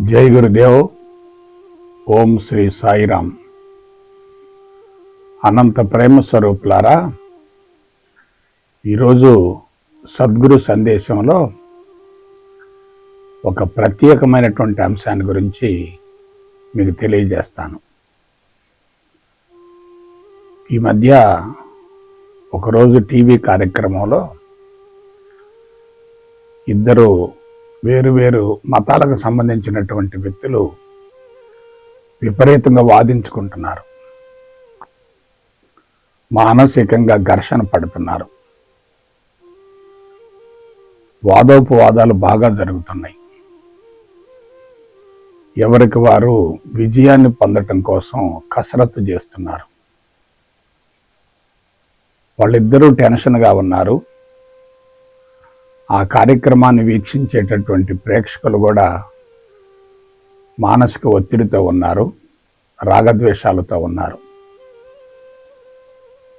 జై గురుదేవ్. ఓం శ్రీ సాయిరామ్. అనంత ప్రేమ స్వరూపులారా ఈరోజు సద్గురు సందేశంలో ఒక ప్రత్యేకమైనటువంటి అంశాన్ని గురించి మీకు తెలియజేస్తాను. ఈ మధ్య ఒకరోజు టీవీ కార్యక్రమంలో ఇద్దరు వేరు వేరు మతాలకు సంబంధించినటువంటి వ్యక్తులు విపరీతంగా వాదించుకుంటున్నారు. మానసికంగా ఘర్షణ పడుతున్నారు. వాదోపవాదాలు బాగా జరుగుతున్నాయి. ఎవరికి వారు విజయాన్ని పొందటం కోసం కసరత్తు చేస్తున్నారు. వాళ్ళిద్దరూ టెన్షన్గా ఉన్నారు. ఆ కార్యక్రమాన్ని వీక్షించేటటువంటి ప్రేక్షకులు కూడా మానసిక ఒత్తిడితో ఉన్నారు రాగద్వేషాలతో ఉన్నారు.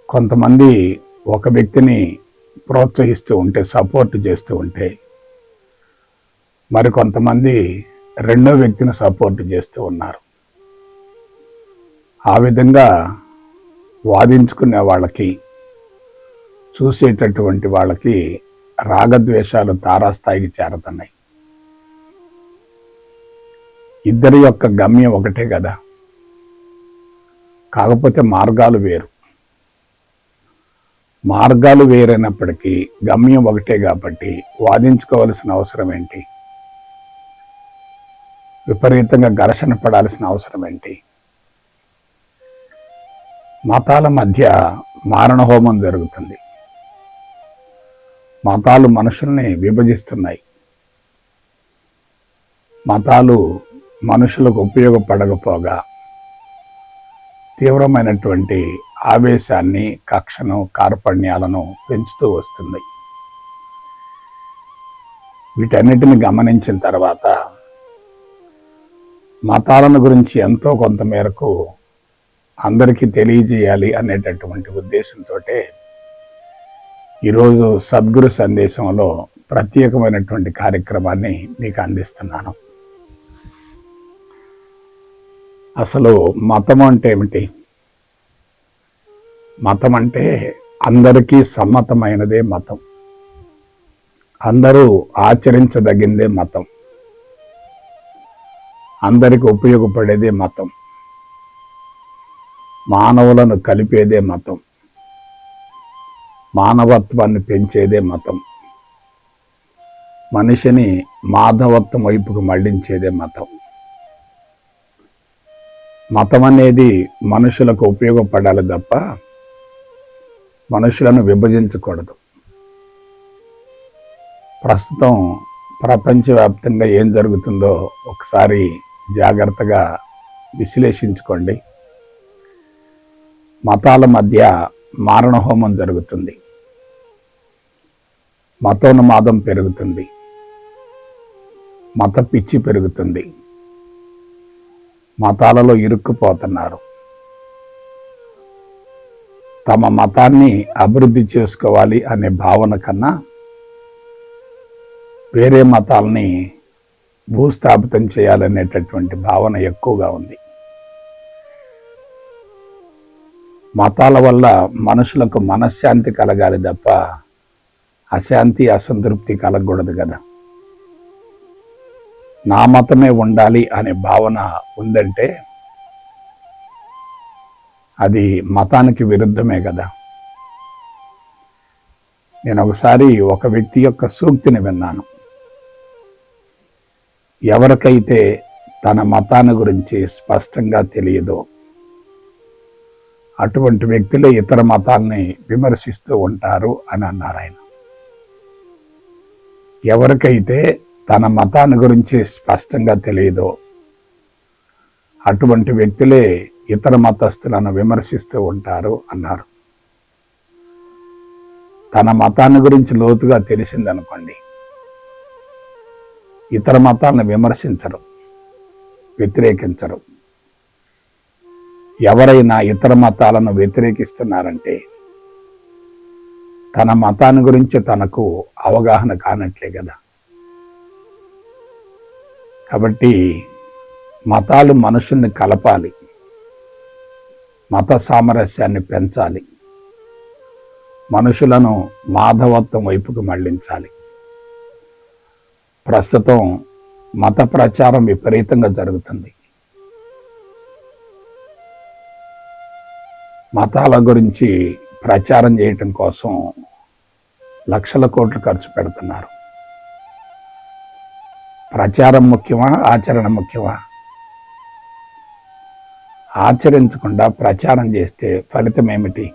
కొంతమంది ఒక వ్యక్తిని ప్రోత్సహిస్తూ ఉంటే సపోర్ట్ చేస్తూ ఉంటే మరి కొంతమంది రెండో వ్యక్తిని సపోర్ట్ చేస్తూ ఉన్నారు. ఆ విధంగా వాదించుకునే వాళ్ళకి చూసేటటువంటి వాళ్ళకి రాగద్వేషాలు తారాస్థాయికి చేరుతున్నాయి. ఇద్దరి యొక్క గమ్యం ఒకటే కదా. కాకపోతే మార్గాలు వేరు. మార్గాలు వేరైనప్పటికీ గమ్యం ఒకటే కాబట్టి వాదించుకోవాల్సిన అవసరం ఏంటి? విపరీతంగా ఘర్షణ పడాల్సిన అవసరం ఏంటి? మతాల మధ్య మారణ హోమం జరుగుతుంది. మతాలు మనుషుల్ని విభజిస్తున్నాయి. మతాలు మనుషులకు ఉపయోగపడకపోగా తీవ్రమైనటువంటి ఆవేశాన్ని కక్షను కార్పణ్యాలను పెంచుతూ వస్తుంది. వీటన్నిటిని గమనించిన తర్వాత మతాలను గురించి ఎంతో కొంత మేరకు అందరికీ తెలియజేయాలి అనేటటువంటి ఉద్దేశంతో ఈరోజు సద్గురు సందేశంలో ప్రత్యేకమైనటువంటి కార్యక్రమాన్ని మీకు అందిస్తున్నాను. అసలు మతం అంటే ఏమిటి? మతం అంటే అందరికీ సమ్మతమైనదే మతం. అందరూ ఆచరించదగిందే మతం. అందరికి ఉపయోగపడేదే మతం. మానవులను కలిపేదే మతం. మానవత్వాన్ని పెంచేదే మతం. మనిషిని మాధవత్వం వైపుకు మళ్ళించేదే మతం. మతం అనేది మనుషులకు ఉపయోగపడాలి తప్ప మనుషులను విభజించకూడదు. ప్రస్తుతం ప్రపంచవ్యాప్తంగా ఏం జరుగుతుందో ఒకసారి జాగ్రత్తగా విశ్లేషించుకోండి. మతాల మధ్య మారణహోమం జరుగుతుంది. మతోన్మాదం పెరుగుతుంది. మత పిచ్చి పెరుగుతుంది. మతాలలో ఇరుక్కుపోతున్నారు. తమ మతాన్ని అభివృద్ధి చేసుకోవాలి అనే భావన కన్నా వేరే మతాలని భూస్థాపితం చేయాలనేటటువంటి భావన ఎక్కువగా ఉంది. మతాల వల్ల మనుషులకు మనశ్శాంతి కలగాలి తప్ప అశాంతి అసంతృప్తి కలగకూడదు కదా. నా మతమే ఉండాలి అనే భావన ఉందంటే అది మతానికి విరుద్ధమే కదా. నేను ఒకసారి ఒక వ్యక్తి యొక్క సూక్తిని విన్నాను. ఎవరికైతే తన మతాన్ని గురించి స్పష్టంగా తెలియదో అటువంటి వ్యక్తులే ఇతర మతాల్ని విమర్శిస్తూ ఉంటారు అని అన్నారు ఆయన. ఎవరికైతే తన మతాన్ని గురించి స్పష్టంగా తెలియదో అటువంటి వ్యక్తులే ఇతర మతస్థులను విమర్శిస్తూ ఉంటారు అన్నారు. తన మతాన్ని గురించి లోతుగా తెలిసిందనుకోండి ఇతర మతాలను విమర్శించరు వ్యతిరేకించరు. ఎవరైనా ఇతర మతాలను వ్యతిరేకిస్తున్నారంటే తన మతాన్ని గురించి తనకు అవగాహన కానట్లే కదా. కాబట్టి మతాలు మనుషుల్ని కలపాలి. మత సామరస్యాన్ని పెంచాలి. మనుషులను మాధవత్వం వైపుకు మళ్ళించాలి. ప్రస్తుతం మత ప్రచారం విపరీతంగా జరుగుతుంది. మతాల గురించి ప్రచారం చేయటం కోసం లక్షల కోట్లు ఖర్చు పెడుతున్నారు. ప్రచారం ముఖ్యమా? ఆచరణ ముఖ్యమా? ఆచరించకుండా ప్రచారం చేస్తే ఫలితం ఏమిటి?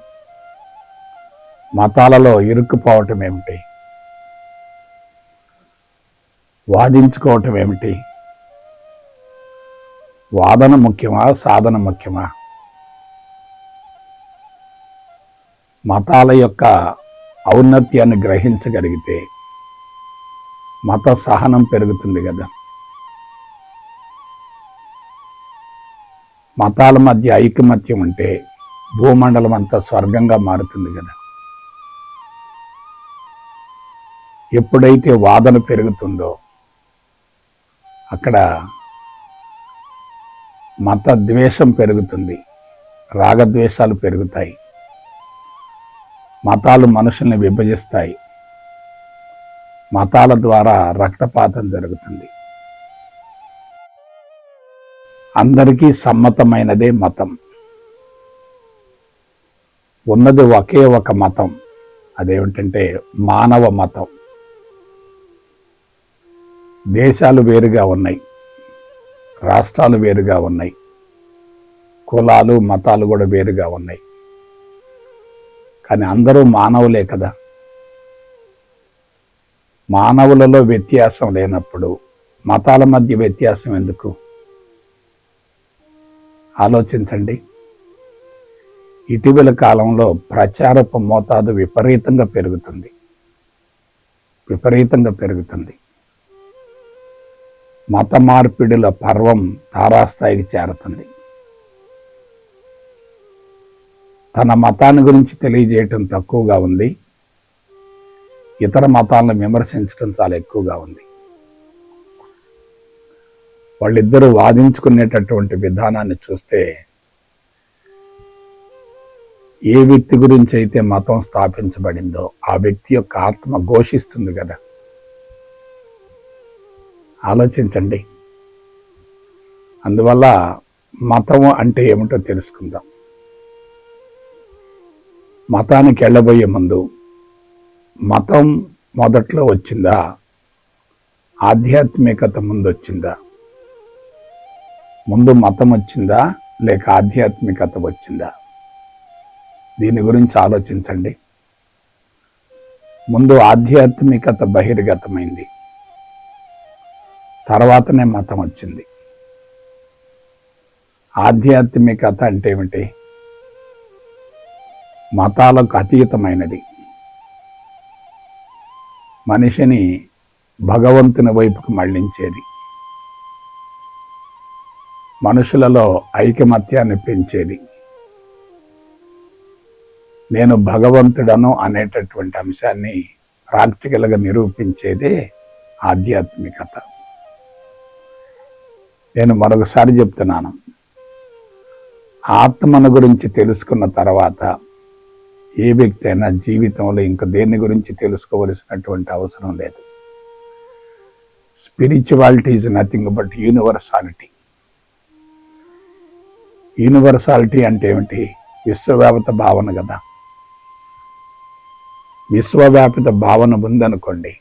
మతాలలో ఇరుక్కుపోవటం ఏమిటి? వాదించుకోవటం ఏమిటి? వాదన ముఖ్యమా? సాధన ముఖ్యమా? మతాల యొక్క ఔన్నత్యాన్ని గ్రహించగలిగితే మత సహనం పెరుగుతుంది కదా. మతాల మధ్య ఐకమత్యం ఉంటే భూమండలం అంతా స్వర్గంగా మారుతుంది కదా. ఎప్పుడైతే వాదన పెరుగుతుందో అక్కడ మత ద్వేషం పెరుగుతుంది రాగద్వేషాలు పెరుగుతాయి. మతాలు మనుషుల్ని విభజిస్తాయి మతాల ద్వారా రక్తపాతం జరుగుతుంది. అందరికీ సమ్మతమైనదే మతం. ఉన్నది ఒకే ఒక మతం. అదేమిటంటే మానవ మతం. దేశాలు వేరుగా ఉన్నాయి. రాష్ట్రాలు వేరుగా ఉన్నాయి. కులాలు మతాలు కూడా వేరుగా ఉన్నాయి. కానీ అందరూ మానవులే కదా. మానవులలో వ్యత్యాసం లేనప్పుడు మతాల మధ్య వ్యత్యాసం ఎందుకు? ఆలోచించండి. ఇటీవల కాలంలో ప్రచారపు మోతాదు విపరీతంగా పెరుగుతుంది. విపరీతంగా పెరుగుతుంది. మత మార్పిడుల పర్వం తారాస్థాయికి చేరుతుంది. తన మతాన్ని గురించి తెలియజేయటం తక్కువగా ఉంది. ఇతర మతాలను విమర్శించడం చాలా ఎక్కువగా ఉంది. వాళ్ళిద్దరూ వాదించుకునేటటువంటి విధానాన్ని చూస్తే ఏ వ్యక్తి గురించి అయితే మతం స్థాపించబడిందో ఆ వ్యక్తి యొక్క ఆత్మ ఘోషిస్తుంది కదా. ఆలోచించండి. అందువల్ల మతం అంటే ఏమిటో తెలుసుకుందాం. మతానికి వెళ్ళబోయే ముందు మతం మొదట్లో వచ్చిందా? ఆధ్యాత్మికత ముందు వచ్చిందా ముందు మతం వచ్చిందా? లేక ఆధ్యాత్మికత వచ్చిందా? దీని గురించి ఆలోచించండి. ముందు ఆధ్యాత్మికత బహిర్గతమైంది. తర్వాతనే మతం వచ్చింది. ఆధ్యాత్మికత అంటే ఏమిటి? మతాలకు అతీతమైనది. మనిషిని భగవంతుని వైపుకు మళ్ళించేది. మనుషులలో ఐకమత్యాన్ని పెంచేది. నేను భగవంతుడను అనేటటువంటి అంశాన్ని ప్రాక్టికల్గా నిరూపించేదే ఆధ్యాత్మికత. నేను మరొకసారి చెప్తున్నాను. ఆత్మను గురించి తెలుసుకున్న తర్వాత ఏ వ్యక్తి అయినా జీవితంలో ఇంకా దేని గురించి తెలుసుకోవలసినటువంటి అవసరం లేదు. Spirituality is nothing but universality universality అంటే ఏమిటి? విశ్వవ్యాప్త భావన కదా. విశ్వవ్యాపిత భావన ఉందనుకోండి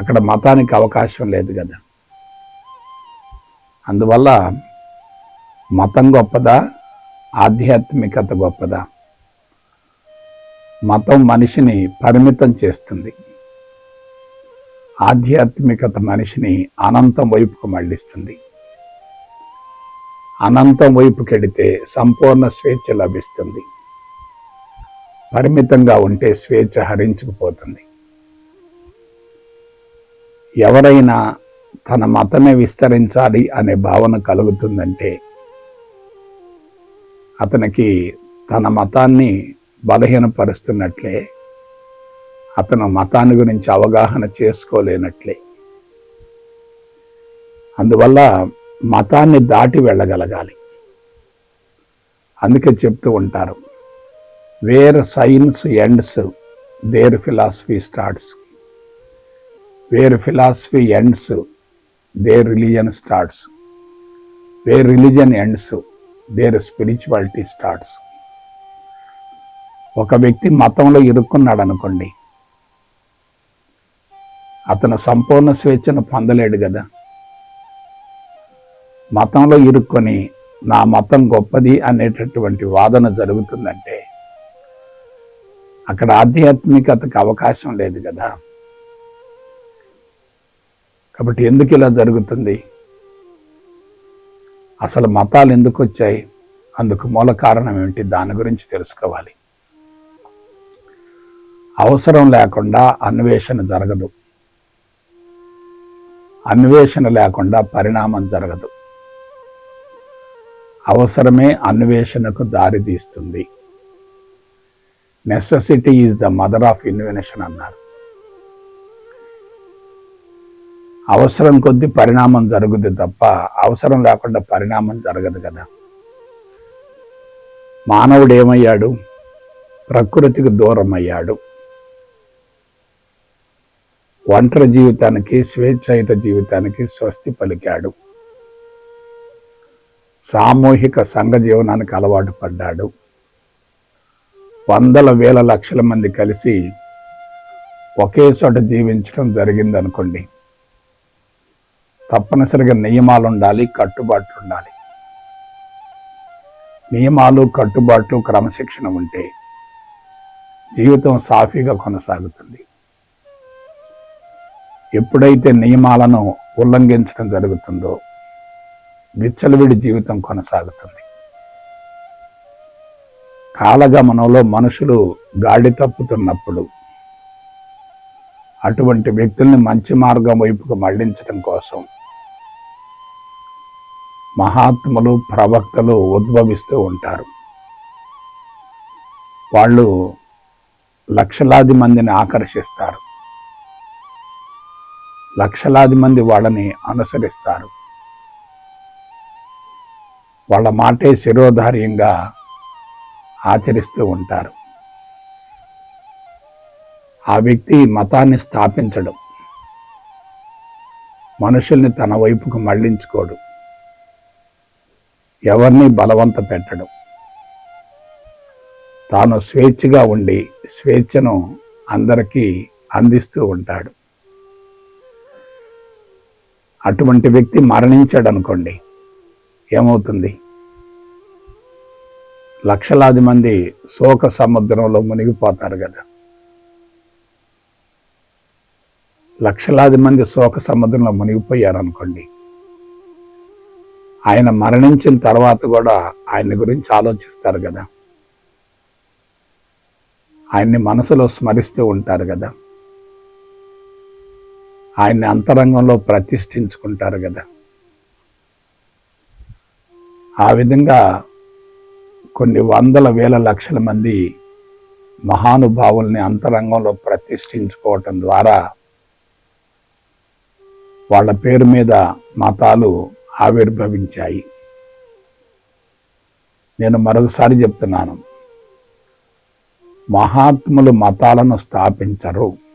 అక్కడ మతానికి అవకాశం లేదు కదా. అందువల్ల మతం గొప్పదా? ఆధ్యాత్మికత గొప్పదా? మతం మనిషిని పరిమితం చేస్తుంది. ఆధ్యాత్మికత మనిషిని అనంతం వైపుకు మళ్ళిస్తుంది. అనంతం వైపుకెడితే సంపూర్ణ స్వేచ్ఛ లభిస్తుంది. పరిమితంగా ఉంటే స్వేచ్ఛ హరించుకుపోతుంది. ఎవరైనా తన మతమే విస్తరించాలి అనే భావన కలుగుతుందంటే అతనికి తన మతాన్ని బలహీనపరుస్తున్నట్లే అతను మతాన్ని గురించి అవగాహన చేసుకోలేనట్లే. అందువల్ల మతాన్ని దాటి వెళ్ళగలగాలి. అందుకే చెప్తూ ఉంటారు where science ends there philosophy starts where philosophy ends there religion starts where religion ends there spirituality starts ఒక వ్యక్తి మతంలో ఇరుక్కున్నాడు అనుకోండి అతను సంపూర్ణ స్వేచ్ఛను పొందలేడు కదా. మతంలో ఇరుక్కొని నా మతం గొప్పది అనేటటువంటి వాదన జరుగుతుందంటే అక్కడ ఆధ్యాత్మికతకు అవకాశం లేదు కదా. కాబట్టి ఎందుకు ఇలా జరుగుతుంది? అసలు మతాలు ఎందుకు వచ్చాయి? అందుకు మూల కారణం ఏమిటి? దాని గురించి తెలుసుకోవాలి. అవసరం లేకుండా అన్వేషణ జరగదు. అన్వేషణ లేకుండా పరిణామం జరగదు. అవసరమే అన్వేషణకు దారి తీస్తుంది. Necessity is the mother of invention అన్నారు. అవసరం కొద్ది పరిణామం జరుగుద్ది తప్ప అవసరం లేకుండా పరిణామం జరగదు కదా. మానవుడు ఏమయ్యాడు? ప్రకృతికి దూరం అయ్యాడు ఒంటరి జీవితానికి స్వేచ్ఛాయుత జీవితానికి స్వస్తి పలికాడు. సామూహిక సంఘ జీవనానికి అలవాటు పడ్డాడు. వందల వేల లక్షల మంది కలిసి ఒకే చోట జీవించడం జరిగిందనుకోండి. తప్పనిసరిగా నియమాలు ఉండాలి కట్టుబాట్లు ఉండాలి నియమాలు కట్టుబాట్లు క్రమశిక్షణ ఉంటే జీవితం సాఫీగా కొనసాగుతుంది. ఎప్పుడైతే నియమాలను ఉల్లంఘించడం జరుగుతుందో విచ్చలవిడి జీవితం కొనసాగుతుంది. కాలగమనంలో మనుషులు గాడి తప్పుతున్నప్పుడు అటువంటి వ్యక్తుల్ని మంచి మార్గం వైపుకు మళ్ళించడం కోసం మహాత్ములు ప్రవక్తలు ఉద్భవిస్తూ ఉంటారు. వాళ్ళు లక్షలాది మందిని ఆకర్షిస్తారు. లక్షలాది మంది వాళ్ళని అనుసరిస్తారు. వాళ్ళ మాటే శిరోధార్యంగా ఆచరిస్తూ ఉంటారు. ఆ వ్యక్తి మతాన్ని స్థాపించడం. మనుషుల్ని తన వైపుకు మళ్ళించుకోడు. ఎవరిని బలవంత పెట్టడం. తాను స్వేచ్ఛగా ఉండి స్వేచ్ఛను అందరికీ అందిస్తూ ఉంటాడు. అటువంటి వ్యక్తి మరణించాడు అనుకోండి ఏమవుతుంది? లక్షలాది మంది శోక సముద్రంలో మునిగిపోతారు కదా. లక్షలాది మంది శోక సముద్రంలో మునిగిపోయారు అనుకోండి ఆయన మరణించిన తర్వాత కూడా ఆయన్ని గురించి ఆలోచిస్తారు కదా. ఆయన్ని మనసులో స్మరిస్తూ ఉంటారు కదా. ఆయన్ని అంతరంగంలో ప్రతిష్ఠించుకుంటారు కదా. ఆ విధంగా కొన్ని వందల వేల లక్షల మంది మహానుభావుల్ని అంతరంగంలో ప్రతిష్ఠించుకోవటం ద్వారా వాళ్ళ పేరు మీద మతాలు ఆవిర్భవించాయి. నేను మరొకసారి చెప్తున్నాను. మహాత్ములు మతాలను స్థాపించరు.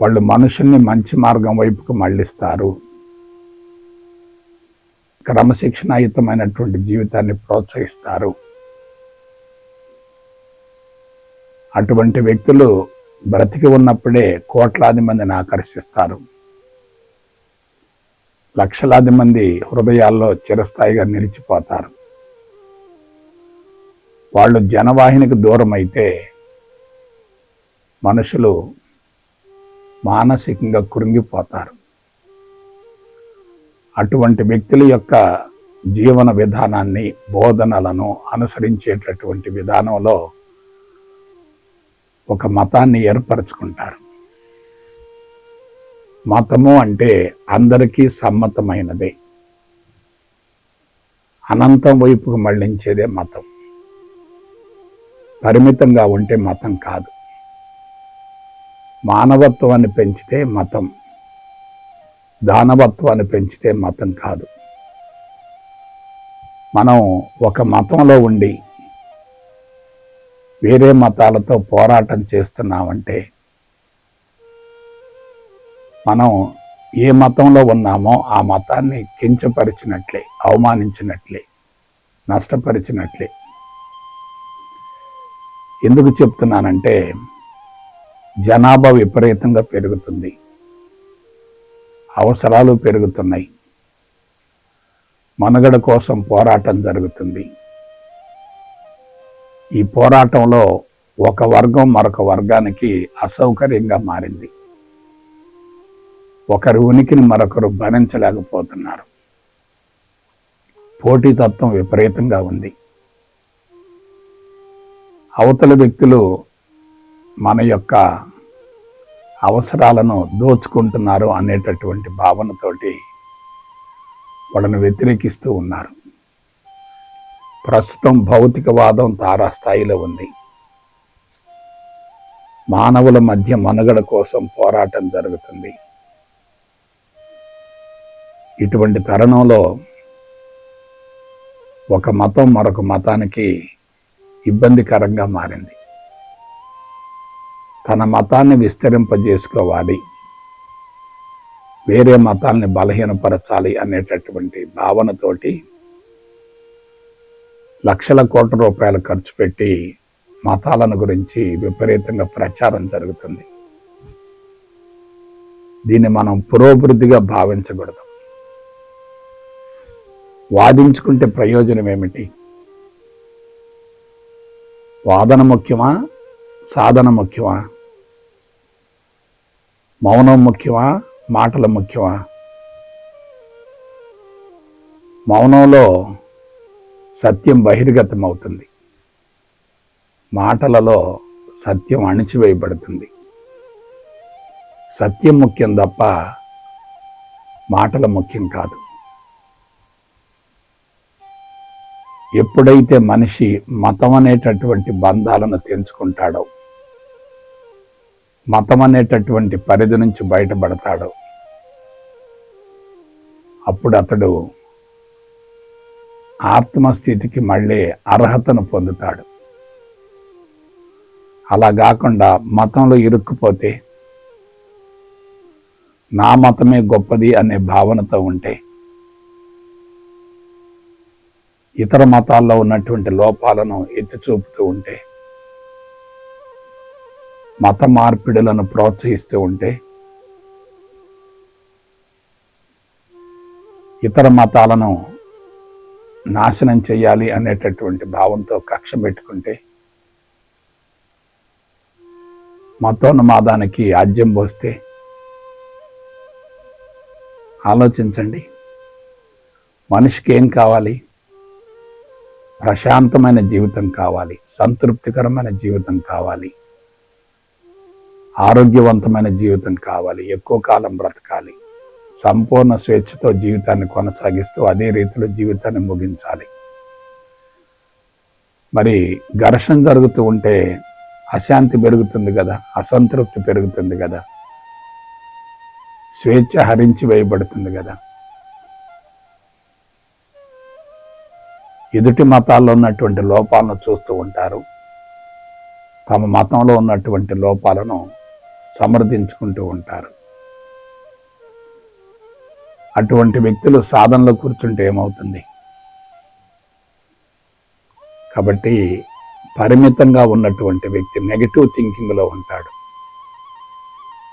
వాళ్ళు మనుషుల్ని మంచి మార్గం వైపుకు మళ్ళిస్తారు. క్రమశిక్షణాయుతమైనటువంటి జీవితాన్ని ప్రోత్సహిస్తారు. అటువంటి వ్యక్తులు బ్రతికి ఉన్నప్పుడే కోట్లాది మందిని ఆకర్షిస్తారు. లక్షలాది మంది హృదయాల్లో చిరస్థాయిగా నిలిచిపోతారు. వాళ్ళు జనవాహినికి దూరం అయితే మనుషులు మానసికంగా కృంగిపోతారు. అటువంటి వ్యక్తుల యొక్క జీవన విధానాన్ని బోధనలను అనుసరించేటటువంటి విధానంలో ఒక మతాన్ని ఏర్పరచుకుంటారు. మతము అంటే అందరికీ సమ్మతమైనదే. అనంతం వైపుకు మళ్ళించేదే మతం. పరిమితంగా ఉంటే మతం కాదు. మానవత్వాన్ని పెంచితే మతం. దానవత్వాన్ని పెంచితే మతం కాదు. మనం ఒక మతంలో ఉండి వేరే మతాలతో పోరాటం చేస్తున్నామంటే మనం ఏ మతంలో ఉన్నామో ఆ మతాన్ని కించపరిచినట్లే అవమానించినట్లే నష్టపరిచినట్లే. ఎందుకు చెప్తున్నానంటే జనాభా విపరీతంగా పెరుగుతుంది. అవసరాలు పెరుగుతున్నాయి. మనుగడ కోసం పోరాటం జరుగుతుంది. ఈ పోరాటంలో ఒక వర్గం మరొక వర్గానికి అసౌకర్యంగా మారింది. ఒకరి ఉనికిని మరొకరు భరించలేకపోతున్నారు. పోటీతత్వం విపరీతంగా ఉంది. అవతల వ్యక్తులు మన యొక్క అవసరాలను దోచుకుంటున్నారు అనేటటువంటి భావనతోటి వాళ్ళను వ్యతిరేకిస్తూ ఉన్నారు. ప్రస్తుతం భౌతికవాదం తారాస్థాయిలో ఉంది. మానవుల మధ్య మనుగడ కోసం పోరాటం జరుగుతుంది. ఇటువంటి తరుణంలో ఒక మతం మరొక మతానికి ఇబ్బందికరంగా మారింది. తన మతాన్ని విస్తరింపజేసుకోవాలి. వేరే మతాల్ని బలహీనపరచాలి అనేటటువంటి భావనతోటి లక్షల కోట్ల రూపాయలు ఖర్చు పెట్టి మతాలను గురించి విపరీతంగా ప్రచారం జరుగుతుంది. దీన్ని మనం పురోభివృద్ధిగా భావించకూడదు. వాదించుకుంటే ప్రయోజనం ఏమిటి? వాదన ముఖ్యమా? సాధన ముఖ్యమా? మౌనం ముఖ్యమా? మాటలు ముఖ్యమా? మౌనంలో సత్యం బహిర్గతం అవుతుంది మాటలలో సత్యం అణిచివేయబడుతుంది. సత్యం ముఖ్యం తప్ప మాటల ముఖ్యం కాదు. ఎప్పుడైతే మనిషి మతం అనేటటువంటి బంధాలను తెంచుకుంటాడో మతం అనేటటువంటి పరిధి నుంచి బయటపడతాడు. అప్పుడు అతడు ఆత్మస్థితికి మళ్ళీ అర్హతను పొందుతాడు. అలా కాకుండా మతంలో ఇరుక్కుపోతే నా మతమే గొప్పది అనే భావనతో ఉంటే ఇతర మతాల్లో ఉన్నటువంటి లోపాలను ఎత్తి చూపుతూ ఉంటే మత మార్పిడులను ప్రోత్సహిస్తూ ఉంటే ఇతర మతాలను నాశనం చేయాలి అనేటటువంటి భావంతో కక్ష పెట్టుకుంటే మతోన్మాదానికి ఆజ్యం పోస్తే ఆలోచించండి. మనిషికి ఏం కావాలి? ప్రశాంతమైన జీవితం కావాలి. సంతృప్తికరమైన జీవితం కావాలి. ఆరోగ్యవంతమైన జీవితం కావాలి ఎక్కువ కాలం బ్రతకాలి సంపూర్ణ స్వేచ్ఛతో జీవితాన్ని కొనసాగిస్తూ అదే రీతిలో జీవితాన్ని ముగించాలి. మరి ఘర్షణ జరుగుతూ ఉంటే అశాంతి పెరుగుతుంది కదా అసంతృప్తి పెరుగుతుంది కదా స్వేచ్ఛ హరించి వేయబడుతుంది కదా. ఎదుటి మతాల్లో ఉన్నటువంటి లోపాలను చూస్తూ ఉంటారు. తమ మతంలో ఉన్నటువంటి లోపాలను సమర్థించుకుంటూ ఉంటారు. అటువంటి వ్యక్తులు సాధనలో కూర్చుంటే ఏమవుతుంది? కాబట్టి పరిమితంగా ఉన్నటువంటి వ్యక్తి నెగిటివ్ థింకింగ్లో ఉంటాడు.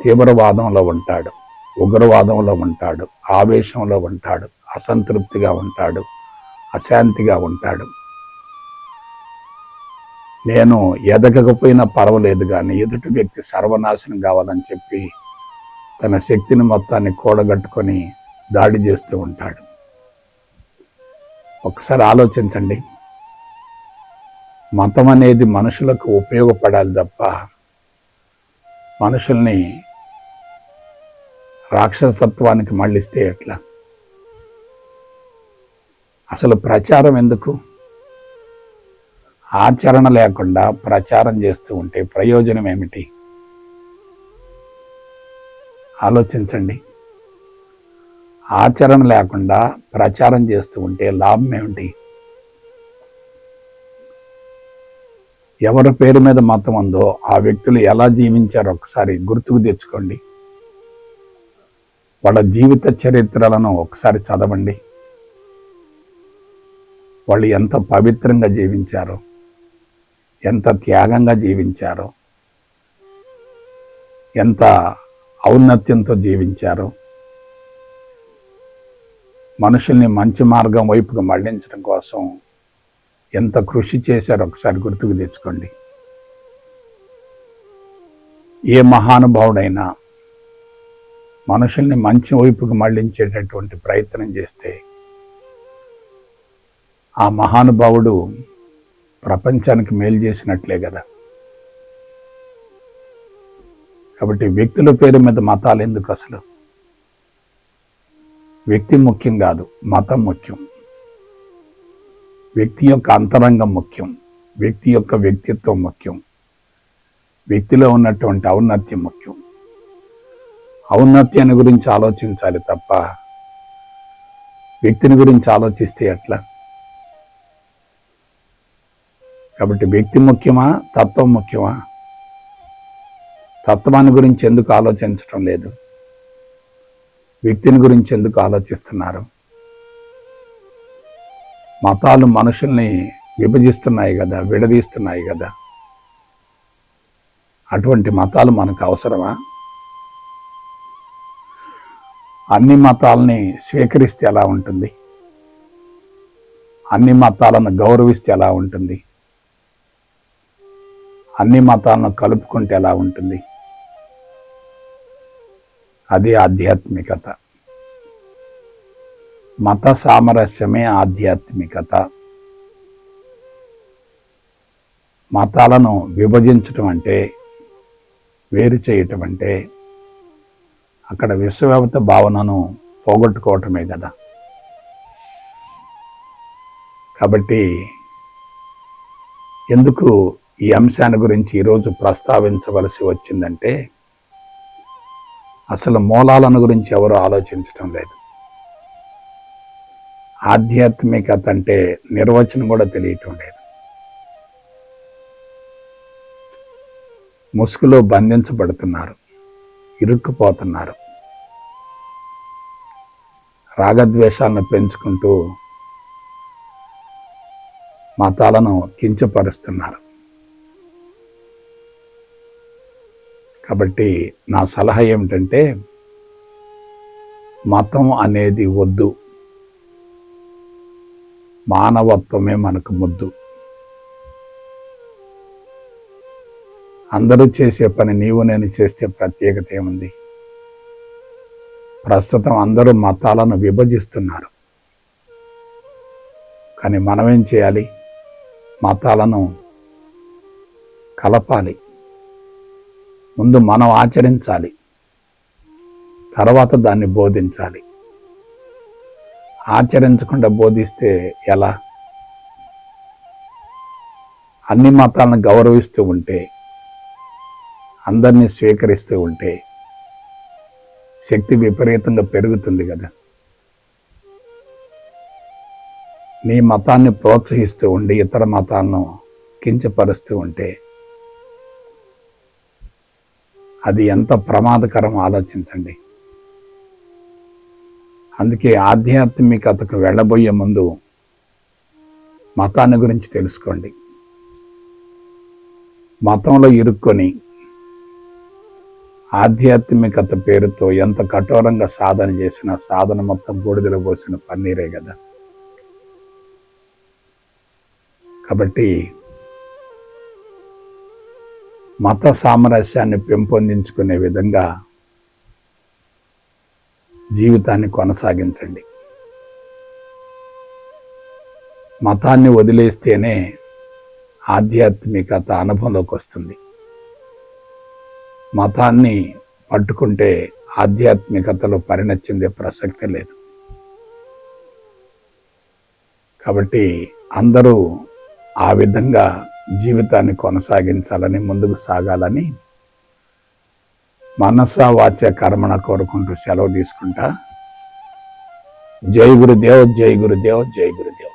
తీవ్రవాదంలో ఉంటాడు. ఉగ్రవాదంలో ఉంటాడు. ఆవేశంలో ఉంటాడు. అసంతృప్తిగా ఉంటాడు. అశాంతిగా ఉంటాడు. నేను ఎదగకపోయినా పర్వాలేదు కానీ ఎదుటి వ్యక్తి సర్వనాశనం కావాలని చెప్పి తన శక్తిని మొత్తాన్ని కూడగట్టుకొని దాడి చేస్తూ ఉంటాడు. ఒకసారి ఆలోచించండి. మతం అనేది మనుషులకు ఉపయోగపడాలి తప్ప మనుషుల్ని రాక్షసత్వానికి మళ్ళిస్తే ఎట్లా? అసలు ప్రచారం ఎందుకు? ఆచరణ లేకుండా ప్రచారం చేస్తూ ఉంటే ప్రయోజనం ఏమిటి? ఆలోచించండి. ఆచరణ లేకుండా ప్రచారం చేస్తూ ఉంటే లాభం ఏమిటి? ఎవరి పేరు మీద మతం ఉందో ఆ వ్యక్తులు ఎలా జీవించారో ఒకసారి గుర్తుకు తెచ్చుకోండి. వాళ్ళ జీవిత చరిత్రలను ఒకసారి చదవండి. వాళ్ళు ఎంత పవిత్రంగా జీవించారో. ఎంత త్యాగంగా జీవించారో ఎంత ఔన్నత్యంతో జీవించారో మనుషుల్ని మంచి మార్గం వైపుకు మళ్ళించడం కోసం ఎంత కృషి చేశారో ఒకసారి గుర్తుకు తెచ్చుకోండి. ఏ మహానుభావుడైనా మనుషుల్ని మంచి వైపుకు మళ్ళించేటటువంటి ప్రయత్నం చేస్తే ఆ మహానుభావుడు ప్రపంచానికి మేలు చేసినట్లే కదా. కాబట్టి వ్యక్తుల పేరు మీద మతాలు ఎందుకు అసలు? వ్యక్తి ముఖ్యం కాదు మతం ముఖ్యం. వ్యక్తి యొక్క అంతరంగం ముఖ్యం వ్యక్తి యొక్క వ్యక్తిత్వం ముఖ్యం వ్యక్తిలో ఉన్నటువంటి ఔన్నత్యం ముఖ్యం. ఔన్నత్యాన్ని గురించి ఆలోచించాలి తప్ప వ్యక్తిని గురించి ఆలోచిస్తే ఎట్లా? కాబట్టి వ్యక్తి ముఖ్యమా తత్వం ముఖ్యమా? తత్వాన్ని గురించి ఎందుకు ఆలోచించటం లేదు? వ్యక్తిని గురించి ఎందుకు ఆలోచిస్తున్నారు? మతాలు మనుషుల్ని విభజిస్తున్నాయి కదా విడదీస్తున్నాయి కదా. అటువంటి మతాలు మనకు అవసరమా? అన్ని మతాలని స్వీకరిస్తే ఎలా ఉంటుంది? అన్ని మతాలను గౌరవిస్తే ఎలా ఉంటుంది? అన్ని మతాలను కలుపుకుంటే ఎలా ఉంటుంది? అది ఆధ్యాత్మికత. మత సామరస్యమే ఆధ్యాత్మికత. మతాలను విభజించటం అంటే వేరు చేయటం అంటే అక్కడ విశ్వవ్యాప్త భావనను పోగొట్టుకోవటమే కదా. కాబట్టి ఎందుకు ఈ అంశాన్ని గురించి ఈరోజు ప్రస్తావించవలసి వచ్చిందంటే అసలు మూలాలను గురించి ఎవరు ఆలోచించడం లేదు. ఆధ్యాత్మికత అంటే నిర్వచనం కూడా తెలియటం లేదు. ముసుగులో బంధించబడుతున్నారు ఇరుక్కుపోతున్నారు. రాగద్వేషాలను పెంచుకుంటూ మతాలను కించపరుస్తున్నారు. కాబట్టి నా సలహా ఏమిటంటే మతం అనేది వద్దు. మానవత్వమే మనకు ముద్దు. అందరూ చేసే పని నీవు నేను చేస్తే ప్రత్యేకత ఏముంది? ప్రస్తుతం అందరూ మతాలను విభజిస్తున్నారు. కానీ మనమేం చేయాలి? మతాలను కలపాలి. ముందు మనం ఆచరించాలి. తర్వాత దాన్ని బోధించాలి. ఆచరించకుండా బోధిస్తే ఎలా? అన్ని మతాలను గౌరవిస్తూ ఉంటే అందరినీ స్వీకరిస్తూ ఉంటే శక్తి విపరీతంగా పెరుగుతుంది కదా. నీ మతాన్ని ప్రోత్సహిస్తూ ఉండి ఇతర మతాలను కించపరుస్తూ ఉంటే అది ఎంత ప్రమాదకరం ఆలోచించండి. అందుకే ఆధ్యాత్మికతకు వెళ్ళబోయే ముందు మతాన్ని గురించి తెలుసుకోండి. మతంలో ఇరుక్కొని ఆధ్యాత్మికత పేరుతో ఎంత కఠోరంగా సాధన చేసినా సాధన మొత్తం బూడిదలో పోసిన పన్నీరే కదా. కాబట్టి మత సామరస్యాన్ని పెంపొందించుకునే విధంగా జీవితాన్ని కొనసాగించండి. మతాన్ని వదిలేస్తేనే ఆధ్యాత్మికత అనుభవంలోకి వస్తుంది. మతాన్ని పట్టుకుంటే ఆధ్యాత్మికతలో పరిణించిందే ప్రసక్తి లేదు. కాబట్టి అందరూ ఆ విధంగా జీవితాన్ని కొనసాగించాలని ముందుకు సాగాలని మనస వాచ్య కర్మణ కోరుకుంటూ సెలవు తీసుకుంటా. జై గురుదేవ్ జై గురుదేవ్ జై గురుదేవ్.